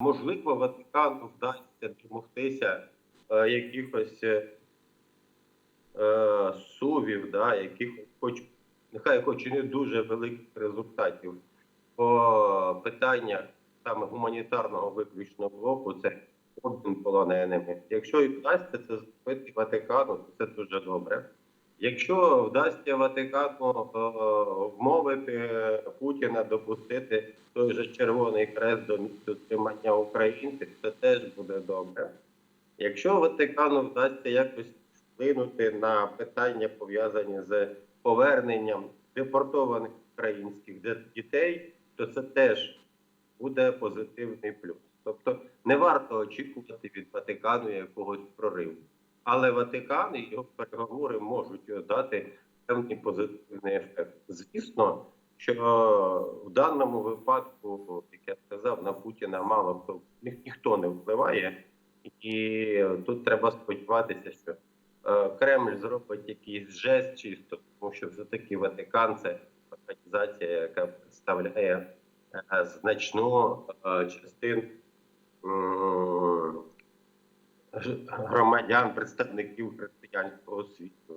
можливо, Ватикану вдасться домогтися е, якихось е, е, сувів, да, якихось хоч нехай хоч і не дуже великих результатів по питаннях саме гуманітарного виключного блоку, це обмін полоненими. Якщо і вдасться це зробити Ватикану, то це дуже добре. Якщо вдасться Ватикану е, вмовити Путіна допустити той же Червоний Хрест до місця тримання українців, це теж буде добре. Якщо Ватикану вдасться якось вплинути на питання, пов'язані з поверненням депортованих українських дітей, то це теж буде позитивний плюс. Тобто не варто очікувати від Ватикану якогось прориву. Але Ватикан і його переговори можуть дати певний позитивний ефект. Звісно, що в даному випадку, як я сказав, на Путіна мало хто ні- ніхто не впливає, і тут треба сподіватися, що е, Кремль зробить якийсь жест чисто, тому що все-таки Ватикан це організація, яка представляє е, значну е, частину громадян, представників християнського світу.